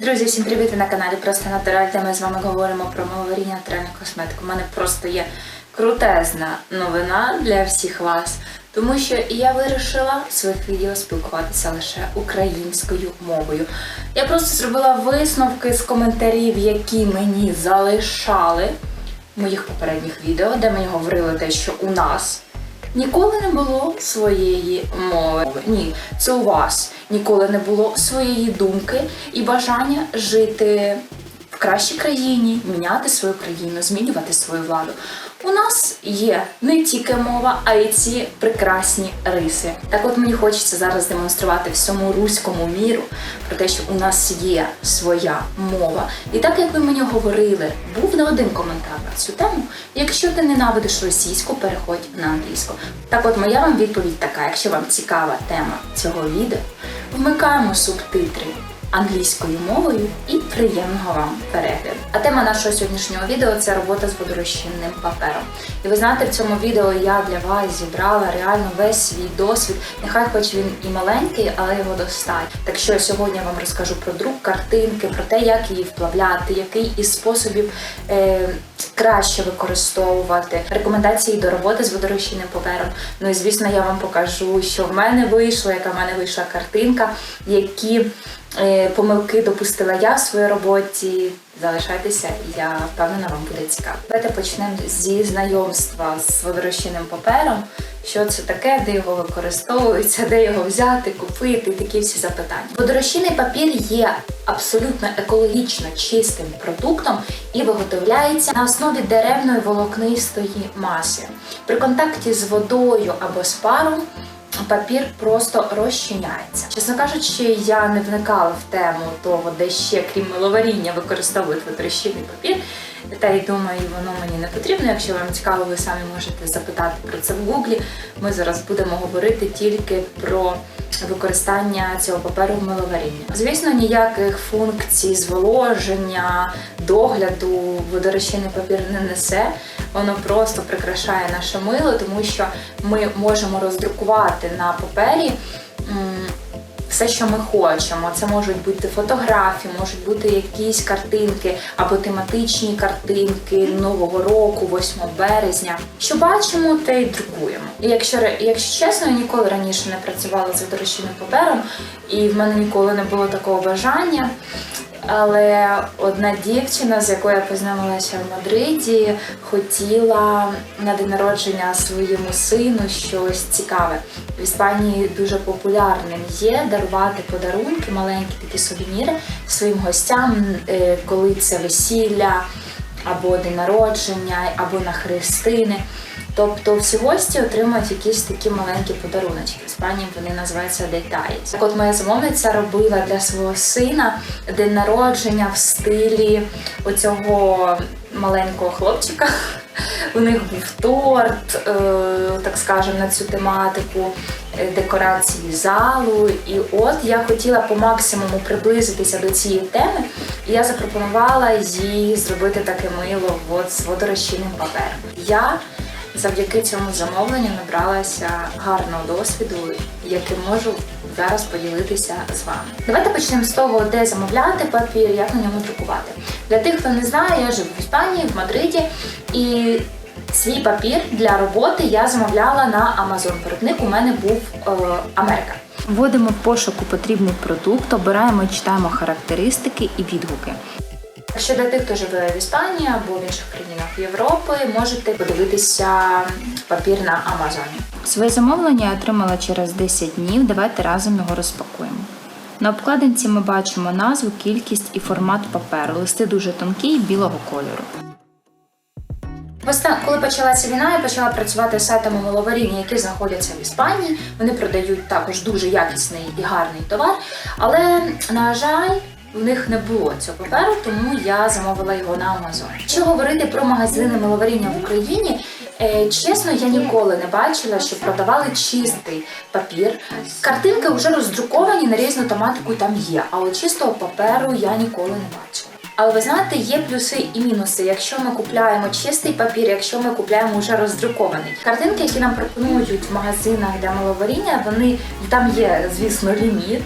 Друзі, всім привіт! На каналі Просто Натураль, де ми з вами говоримо про маловаріння натуральну косметику. У мене просто є крутезна новина для всіх вас, тому що я вирішила в своїх відео спілкуватися лише українською мовою. Я просто зробила висновки з коментарів, які мені залишали в моїх попередніх відео, де мені говорили те, що у нас Ніколи не було своєї мови. Ні, це у вас ніколи не було своєї думки і бажання жити в кращій країні, міняти свою країну, змінювати свою владу. У нас є не тільки мова, а й ці прекрасні риси. Так от мені хочеться зараз демонструвати всьому руському міру про те, що у нас є своя мова. І так як ви мені говорили, був не один коментар на цю тему. Якщо ти ненавидиш російську, переходь на англійську. Так от моя вам відповідь така: якщо вам цікава тема цього відео, вмикаємо субтитри англійською мовою і приємного вам перегляду. А тема нашого сьогоднішнього відео це робота з водорозчинним папером. І ви знаєте, в цьому відео я для вас зібрала реально весь свій досвід. Нехай хоч він і маленький, але його достатньо. Так що сьогодні я вам розкажу про друк картинки, про те, як її вплавляти, який із способів е, краще використовувати, рекомендації до роботи з водорозчинним папером. Ну і звісно, я вам покажу, що в мене вийшло, яка в мене вийшла картинка, які Е, помилки допустила я в своїй роботі. Залишайтеся, я впевнена, вам буде цікаво. Давайте почнемо зі знайомства з водорозчинним папером. Що це таке, де його використовується, де його взяти, купити, такі всі запитання. Водорозчинний папір є абсолютно екологічно чистим продуктом і виготовляється на основі деревної волокнистої маси. При контакті з водою або з паром папір просто розчиняється. Чесно кажучи, я не вникала в тему того, де ще крім миловаріння використовують витрощинний папір. Та й думаю, воно мені не потрібно. Якщо вам цікаво, ви самі можете запитати про це в гуглі. Ми зараз будемо говорити тільки про використання цього паперу в миловарінні. Звісно, ніяких функцій зволоження, догляду водорозчинний папір не несе. Воно просто прикрашає наше мило, тому що ми можемо роздрукувати на папері все, що ми хочемо. Це можуть бути фотографії, можуть бути якісь картинки або тематичні картинки Нового року, 8 березня. Що бачимо, те й друкуємо. І якщо якщо чесно, я ніколи раніше не працювала з дорожчинним папером, і в мене ніколи не було такого бажання. Але одна дівчина, з якою я познайомилася в Мадриді, хотіла на день народження своєму сину щось цікаве. В Іспанії дуже популярним є дарувати подарунки, маленькі такі сувеніри своїм гостям, е, коли це весілля або день народження, або на хрестини. Тобто всі гості отримують якісь такі маленькі подаруночки. В Іспанії вони називаються детаїць. Так от моя замовниця робила для свого сина день народження в стилі оцього маленького хлопчика. У них був торт, е, так скажемо, на цю тематику е, декорації залу. І от я хотіла по максимуму приблизитися до цієї теми, і я запропонувала їй зробити таке мило от з водорозчинним папером. Я завдяки цьому замовленню набралася гарного досвіду, яким можу зараз поділитися з вами. Давайте почнемо з того, де замовляти папір, як на ньому друкувати. Для тих, хто не знає, я живу в Іспанії, в Мадриді і. Свій папір для роботи я замовляла на Amazon. Виробник у мене був е, Америка. Вводимо в пошуку потрібний продукт, обираємо і читаємо характеристики і відгуки. Що для тих, хто живе в Іспанії або в інших країнах Європи, можете подивитися папір на Амазоні. Своє замовлення я отримала через 10 днів. Давайте разом його розпакуємо. На обкладинці ми бачимо назву, кількість і формат паперу. Листи дуже тонкі білого кольору. Коли почалася війна, я почала працювати з сайтами маловаріння, які знаходяться в Іспанії. Вони продають також дуже якісний і гарний товар. Але, на жаль, в них не було цього паперу, тому я замовила його на Амазон. Якщо говорити про магазини миловаріння в Україні, е, чесно, я ніколи не бачила, що продавали чистий папір. Картинки вже роздруковані на різну тематику там є, а от чистого паперу я ніколи не бачила. Але ви знаєте, є плюси і мінуси. Якщо ми купляємо чистий папір, якщо ми купляємо вже роздрукований. Картинки, які нам пропонують в магазинах для маловаріння, вони там є, звісно, ліміт.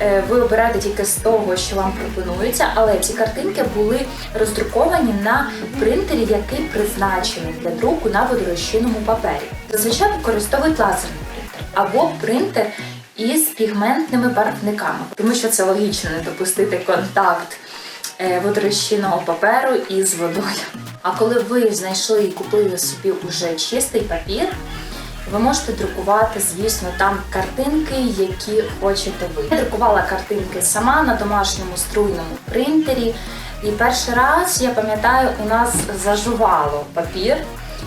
е, ви обираєте тільки з того, що вам пропонується, але ці картинки були роздруковані на принтері, який призначений для друку на водорозчинному папері. Зазвичай використовують лазерний принтер або принтер із пігментними барвниками, тому що це логічно не допустити контакт водорозчинного паперу із водою. А коли ви знайшли і купили собі уже чистий папір, ви можете друкувати, звісно, там картинки, які хочете ви. Я друкувала картинки сама на домашньому струйному принтері. І перший раз, я пам'ятаю, у нас зажувало папір,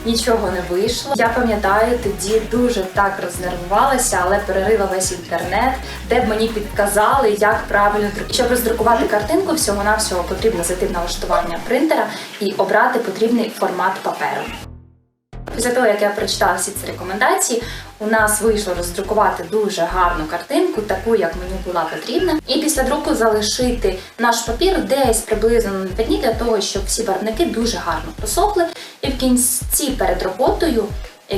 нічого не вийшло. Я пам'ятаю, тоді дуже так рознервувалася, але перерила весь інтернет, де б мені підказали, як правильно друкувати. Щоб роздрукувати картинку, всього-навсього потрібно зайти в налаштування принтера і обрати потрібний формат паперу. Після того, як я прочитала всі ці рекомендації, у нас вийшло роздрукувати дуже гарну картинку, таку, як мені була потрібна. І після друку залишити наш папір десь приблизно на два дні для того, щоб всі барвники дуже гарно просохли. І в кінці перед роботою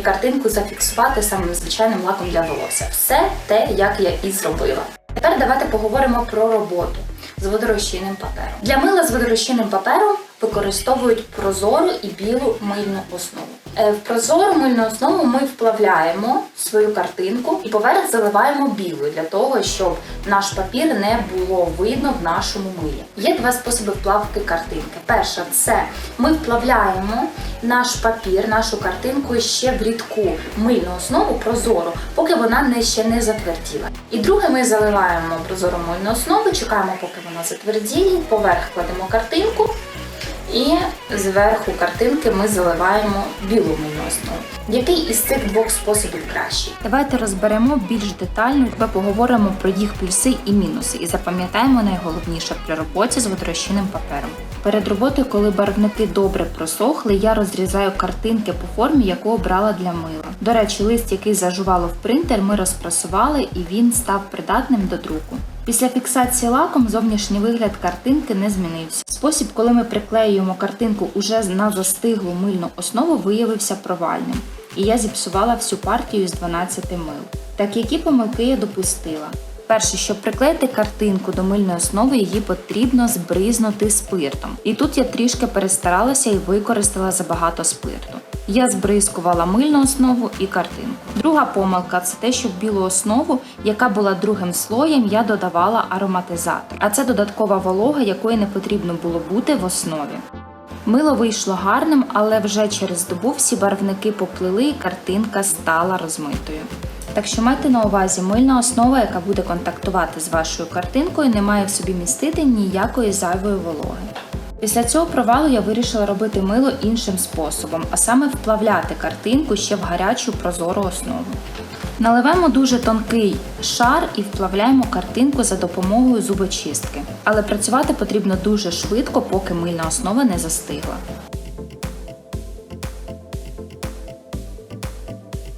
картинку зафіксувати самим звичайним лаком для волосся. Все те, як я і зробила. Тепер давайте поговоримо про роботу з водорозчинним папером. Для мила з водорозчинним папером використовують прозору і білу мильну основу. Е, В прозору мильну основу ми вплавляємо свою картинку і поверх заливаємо білою для того, щоб наш папір не було видно в нашому милі. Є два способи вплавки картинки. Перша це ми вплавляємо наш папір, нашу картинку ще в рідку мильну основу прозору, поки вона не ще не затверділа. І друге, ми заливаємо прозору мильну основу, чекаємо, поки вона затвердіє, поверх кладемо картинку. І зверху картинки ми заливаємо білу основу. Який із цих двох способів кращий? Давайте розберемо більш детально та поговоримо про їх плюси і мінуси, і запам'ятаємо найголовніше при роботі з водорозчинним папером. Перед роботою, коли барвники добре просохли, я розрізаю картинки по формі, яку обрала для мила. До речі, лист, який зажувало в принтер, ми розпрасували і він став придатним до друку. Після фіксації лаком зовнішній вигляд картинки не змінився. Спосіб, коли ми приклеюємо картинку уже на застиглу мильну основу, виявився провальним, і я зіпсувала всю партію з 12 мил. Так які помилки я допустила? Перше, щоб приклеїти картинку до мильної основи, її потрібно збризнути спиртом. І тут я трішки перестаралася і використала забагато спирту. Я збризкувала мильну основу і картинку. Друга помилка це те, що в білу основу, яка була другим слоєм, я додавала ароматизатор. А це додаткова волога, якої не потрібно було бути в основі. Мило вийшло гарним, але вже через добу всі барвники поплили і картинка стала розмитою. Так що майте на увазі, мильна основа, яка буде контактувати з вашою картинкою, не має в собі містити ніякої зайвої вологи. Після цього провалу я вирішила робити мило іншим способом, а саме вплавляти картинку ще в гарячу прозору основу. Наливаємо дуже тонкий шар і вплавляємо картинку за допомогою зубочистки. Але працювати потрібно дуже швидко, поки мильна основа не застигла.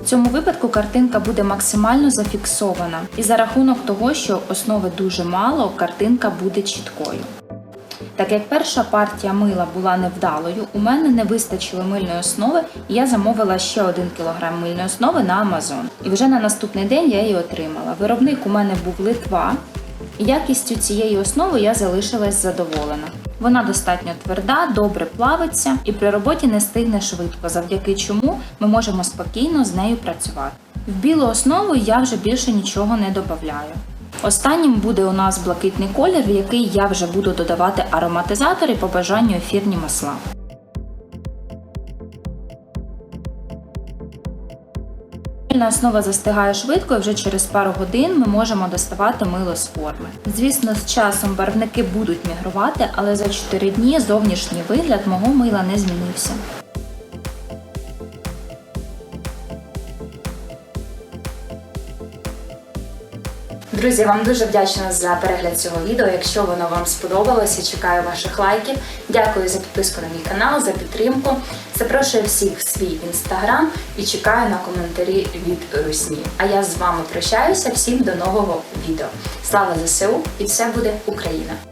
В цьому випадку картинка буде максимально зафіксована, і за рахунок того, що основи дуже мало, картинка буде чіткою. Так як перша партія мила була невдалою, у мене не вистачило мильної основи, і я замовила ще 1 кг мильної основи на Amazon. І вже на наступний день я її отримала. Виробник у мене був Литва, і якістю цієї основи я залишилась задоволена. Вона достатньо тверда, добре плавиться і при роботі не стигне швидко, завдяки чому ми можемо спокійно з нею працювати. В білу основу я вже більше нічого не додаю. Останнім буде у нас блакитний колір, в який я вже буду додавати ароматизатори по бажанню ефірні масла. Основа застигає швидко і вже через пару годин ми можемо доставати мило з форми. Звісно, з часом барвники будуть мігрувати, але за 4 дні зовнішній вигляд мого мила не змінився. Друзі, вам дуже вдячна за перегляд цього відео. Якщо воно вам сподобалося, чекаю ваших лайків. Дякую за підписку на мій канал, за підтримку. Запрошую всіх в свій інстаграм і чекаю на коментарі від Русні. А я з вами прощаюся. Всім до нового відео. Слава ЗСУ і все буде Україна!